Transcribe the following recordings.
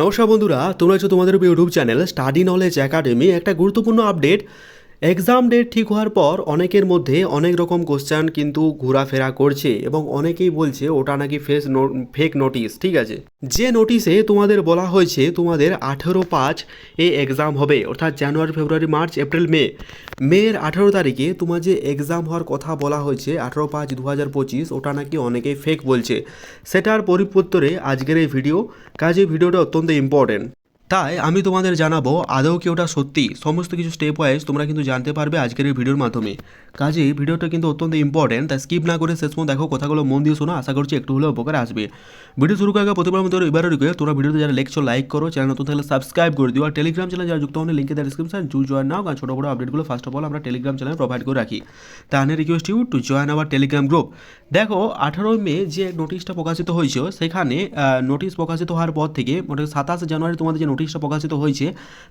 নমস্কার বন্ধুরা তোমরা হচ্ছে তোমাদের YouTube channel study knowledge academy. একটা গুরুত্বপূর্ণ আপডেট এক্সাম ডেট ঠিক হওয়ার পর অনেকের মধ্যে অনেক রকম কোশ্চেন কিন্তু ঘোরাফেরা করছে এবং অনেকেই বলছে ওটা নাকি ফেস ফেক নোটিশ ঠিক আছে? যে নোটিশে তোমাদের বলা হয়েছে তোমাদের আঠেরো পাঁচ এ এক্সাম হবে, অর্থাৎ জানুয়ারি ফেব্রুয়ারি মার্চ এপ্রিল মে মের আঠেরো তারিখে তোমার যে এক্সাম হওয়ার কথা বলা হয়েছে, আঠেরো পাঁচ দু হাজার পঁচিশ, ওটা নাকি অনেকেই ফেক বলছে। সেটার পরিপত্তরে আজকের এই ভিডিও কাজে ভিডিওটা অত্যন্ত ইম্পর্টেন্ট তাই আমি তোমাদের জানাব আদৌ কি ওটা সত্যি। সমস্ত কিছু স্টেপ ওয়াইজ তোমরা কিন্তু জানতে পারবে আজকের এই ভিডিওর মাধ্যমে। কাজে ভিডিওটা কিন্তু অত্যন্ত ইম্পর্টেন্ট তাই স্কিপ না করে শেষ পর্যন্ত দেখো কথাগুলো মন দিয়ে শোনো, আশা করছি একটু হলেও উপকার আসবে। ভিডিও শুরু করার প্রতিবার মতো এবারে রিকোয়েস্ট তোমরা ভিডিওতে যারা লেকচার লাইক করো চ্যানেল নতুন থাকলে সাবস্ক্রাইব করে দিও। আর টেলিগ্রাম চ্যানেল যারা যুক্ত হলে লিঙ্কে দেওয়া ডিসক্রিপশন জু জয়েন নাও কারণ ছোটো বড় আপডেটগুলো ফার্স্ট অফ অল আমরা টেলিগ্রাম চ্যানেলে প্রোভাইড করে রাখি। তাই request you to join our Telegram group দেখো, আঠারোই মে যে নোটিশটা প্রকাশিত হয়েছে সেখানে নোটিশ প্রকাশিত হওয়ার পর থেকে, মোটামুটি সাতাশে জানুয়ারি তোমাদের যে নোটিশটা প্রকাশিত হয়েছে,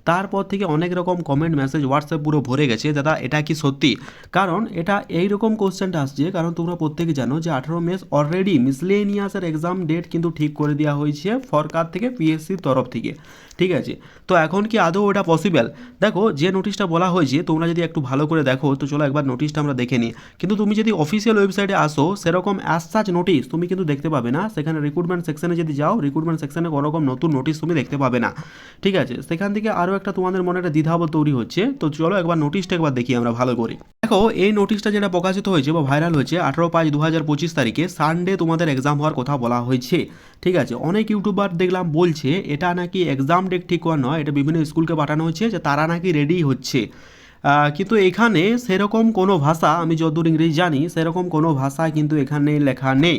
তারপর থেকে অনেক রকম কমেন্ট মেসেজ হোয়াটসঅ্যাপ পুরো ভরে গেছে দাদা, এটা কি সত্যি? কারণ এটা এই রকম কোশ্চেনটা আসছে, কারণ তোমরা প্রত্যেকে জানো যে আঠারো মেস অলরেডি মিসলেনিয়াসের এক্সাম ডেট কিন্তু ঠিক করে দেওয়া হয়েছে সরকার থেকে পিএসসির তরফ থেকে, ঠিক আছে? তো এখন কি আদৌ ওটা পসিবল দেখো, যে নোটিশটা বলা হয়েছে, তোমরা যদি একটু ভালো করে দেখো, তো চলো একবার নোটিশটা আমরা দেখে নিই। কিন্তু তুমি যদি অফিসিয়াল ওয়েবসাইটে আসো, সেরকম অ্যাজ সাচ নোটিশ তুমি কিন্তু দেখতে পাবে না। সেখানে রিক্রুটমেন্ট সেকশনে যদি যাও রিক্রুটমেন্ট সেকশনে কোনো রকম নতুন নোটিশ তুমি দেখতে পাবে না। ঠিক আছে? সেখান থেকে আরও একটা তোমাদের মনে একটা দ্বিধাবোধ তৈরি হচ্ছে। তো চলো একবার নোটিশটা একবার দেখি আমরা ভালো করে। দেখো, এই নোটিশটা যেটা প্রকাশিত হয়েছে বা ভাইরাল হয়েছে, আঠারো পাঁচ দু হাজার পঁচিশ তারিখে সানডে তোমাদের এক্সাম হওয়ার কথা বলা হয়েছে। ঠিক আছে? অনেক ইউটিউবার দেখলাম বলছে, এটা নাকি এক্সাম ডেট ঠিক করা নয়, এটা বিভিন্ন স্কুলকে পাঠানো হচ্ছে যে তারা নাকি রেডি হচ্ছে। কিন্তু এখানে সেরকম কোনো ভাষা, আমি যতদূর ইংরেজি জানি, সেরকম কোনো ভাষা কিন্তু এখানে লেখা নেই।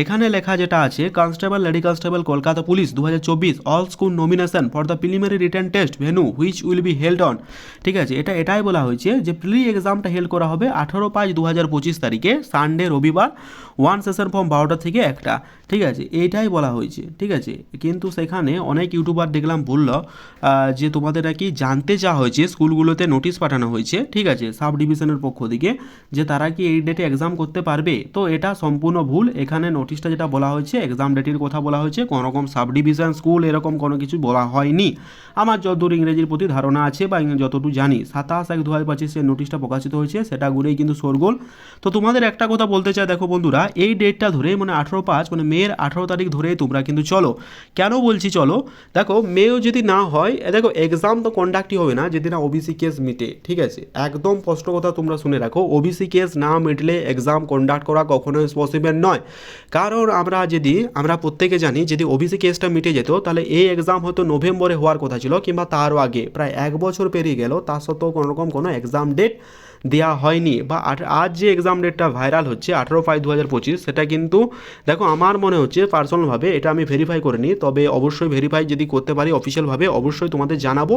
এখানে লেখা যেটা আছে constable lady constable Kolkata police দু হাজার চব্বিশ all school nomination for the preliminary written test venue which will be held on ঠিক আছে, এটা এটাই বলা হয়েছে যে প্রি এক্সামটা হেল্ড করা হবে আঠারো পাঁচ দু তারিখে সানডে রবিবার ওয়ান সেশন ফর্ম বারোটা থেকে একটা। ঠিক আছে এইটাই বলা হয়েছে। ঠিক আছে, কিন্তু সেখানে অনেক ইউটিউবার দেখলাম বলল যে তোমাদের নাকি জানতে চাওয়া হয়েছে, স্কুলগুলোতে নোটিশ পাঠানো হয়েছে। ঠিক আছে সাব ডিভিশনের পক্ষ থেকে যে তারা কি এই ডেটে এক্সাম করতে পারবে? তো এটা সম্পূর্ণ ভুল। এখানে নোটিশটা যেটা বলা হয়েছে এক্সাম ডেটের কথা বলা হয়েছে, কোনো রকম সাব ডিভিশন স্কুল এরকম কোনো কিছু বলা হয়নি। আমার যতদূর ইংরেজির প্রতি ধারণা আছে বা যতটুকু জানি, সাতাশ এক দু হাজার পঁচিশে নোটিশটা প্রকাশিত হয়েছে, সেটা ঘুরেই কিন্তু শোরগোল। তো তোমাদের একটা কথা বলতে চাই, দেখো বন্ধুরা, এই ডেটটা ধরে মানে আঠেরো পাঁচ মানে মেয়ের আঠেরো তারিখ ধরে তোমরা কিন্তু চলো। কেন বলছি চলো? দেখো, মেয়েও যদি না হয় দেখো এক্সাম তো কন্ডাক্টই হবে না যদি না ওবিসি কেস মিটে ঠিক আছে? একদম স্পষ্ট কথা তোমরা শুনে রাখো। ওবিসি কেস না মিটলে এক্সাম কন্ডাক্ট করা কখনোই পসিবল নয়। কারণ আমরা যদি, আমরা প্রত্যেকে জানি, যদি ওবিসি কেসটা মিটে যেত, তাহলে এই এক্সাম হয়তো নভেম্বরে হওয়ার কথা ছিল কিংবা তারও আগে। প্রায় এক বছর পেরিয়ে গেল, তা সত্ত্বেও কোনোরকম কোনো এক্সাম ডেট দেওয়া হয়নি বা আজ যে এক্সাম ডেটটা ভাইরাল হচ্ছে আঠেরো ফাইভ দু হাজার পঁচিশ, সেটা কিন্তু দেখো আমার মনে হচ্ছে পার্সোনালভাবে এটা আমি ভেরিফাই করে নিই তবে অবশ্যই ভেরিফাই যদি করতে পারি অফিসিয়ালভাবে অবশ্যই তোমাদের জানাব।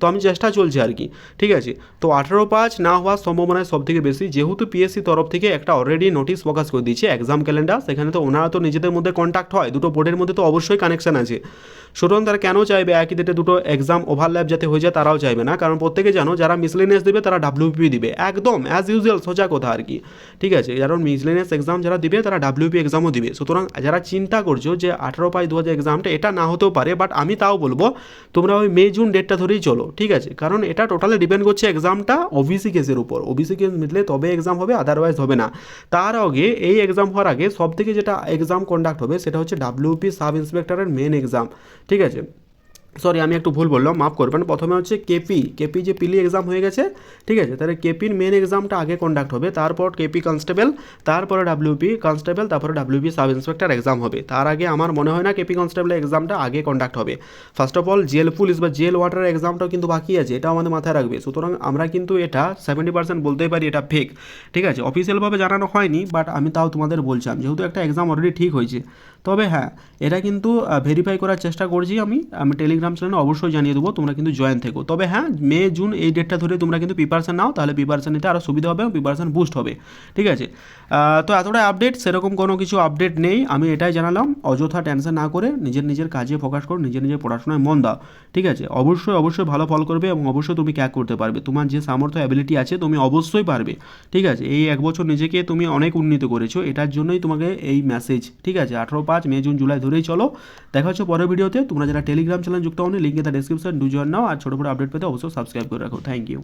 তো আমি চেষ্টা চলছে আর কি, ঠিক আছে? তো আঠেরো পাঁচ না হওয়ার সম্ভাবনা সব থেকে বেশি, যেহেতু পিএসসি তরফ থেকে একটা অলরেডি নোটিশ প্রকাশ করে দিয়েছে এক্সাম ক্যালেন্ডার সেখানে তো ওনারা তো নিজেদের মধ্যে কন্ট্যাক্ট হয়, দুটো বোর্ডের মধ্যে তো অবশ্যই কানেকশন আছে। সুতরাং তারা কেন চাইবে একই ডেটে দুটো এক্সাম ওভারল্যাপ যাতে হয়ে যায় তারাও চাইবে না, কারণ প্রত্যেকে জানো, যারা মিসলেনিয়াস দেবে তারা ডাব্লিউপি দিবে। একদম অ্যাজ ইউজুয়াল সোজা কথা আর কি। ঠিক আছে কারণ মিসলেনিয়াস এক্সাম যারা দিবে, তারা ডাব্লিউপি এক্সামও দিবে। সুতরাং যারা চিন্তা করছ যে আঠারো পাঁচ দু হাজার এক্সামটা এটা না হতেও পারে বাট আমি তাও বলব, তোমরা ওই মে, জুন ডেটটা ধরেই চলো, ঠিক আছে? কারণ এটা টোটালি ডিপেন্ড করছে এক্সামটা ওবিসি কেসের উপর। ওবিসি কেস মিটলে তবে এক্সাম হবে আদারওয়াইজ হবে না। তার আগে এই এক্সাম হওয়ার আগে সব থেকে যেটা এক্সাম কন্ডাক্ট হবে, সেটা হচ্ছে ডাব্লিউপি সাব ইন্সপেক্টরের মেন এক্সাম ঠিক আছে? সরি আমি একটু ভুল বললাম, মাফ করবেন। প্রথমে হচ্ছে কেপি কেপি যে পিলি এক্সাম হয়ে গেছে, ঠিক আছে? তাহলে কেপির মেন এক্সামটা আগে কন্ডাক্ট হবে, তারপর কেপি কনস্টেবল তারপরে ডাব্লিউপি কনস্টেবল তারপরে ডাব্লিউপি সাব ইন্সপেক্টর এক্সাম হবে। তার আগে আমার মনে হয় না কেপি কনস্টেবল এক্সামটা আগে কন্ডাক্ট হবে। First of all jail police বা জেল ওয়াটার এক্সামটাও কিন্তু বাকি আছে, এটাও আমাদের মাথায় রাখবে। সুতরাং আমরা কিন্তু এটা সেভেন্টি পার্সেন্ট বলতেই পারি এটা ফেক ঠিক আছে? অফিসিয়ালভাবে জানানো হয়নি বাট আমি তাও তোমাদের বলছিলাম যেহেতু একটা এক্সাম অলরেডি ঠিক হয়েছে। তবে হ্যাঁ এটা কিন্তু ভেরিফাই করার চেষ্টা করছি আমি। আমি টেলিগ্রাম চ্যানেলে অবশ্যই জানিয়ে দেবো, তোমরা কিন্তু জয়েন থেকো। তবে হ্যাঁ মে, জুন এই ডেটটা ধরে তোমরা কিন্তু প্রিপারেশন নাও, তাহলে প্রিপারেশন নিতে আরও সুবিধা হবে এবং প্রিপারেশন বুস্ট হবে। ঠিক আছে? তো এতটাই আপডেট সেরকম কোনো কিছু আপডেট নেই, আমি এটাই জানালাম। অযথা টেনশন না করে নিজের নিজের কাজে ফোকাস করো, নিজের নিজের পড়াশোনায় মন দাও। ঠিক আছে? অবশ্যই অবশ্যই ভালো ফল করবে এবং অবশ্যই তুমি ক্যাক করতে পারবে। তোমার যে সামর্থ্য অ্যাবিলিটি আছে, তুমি অবশ্যই পারবে। ঠিক আছে? এই এক বছর নিজেকে তুমি অনেক উন্নীত করেছ, এটার জন্যই তোমাকে এই মেসেজ ঠিক আছে? আঠারো, পাঁচ মে, জুন, জুলাই ধরেই চলো। দেখা হচ্ছে পরের ভিডিওতে তোমরা যারা টেলিগ্রাম চ্যানেল যুক্ত হন link in the description do join now আর ছোটো বড়ো আপডেট পেতে অবশ্যই সাবস্ক্রাইব করে রাখো থ্যাংক ইউ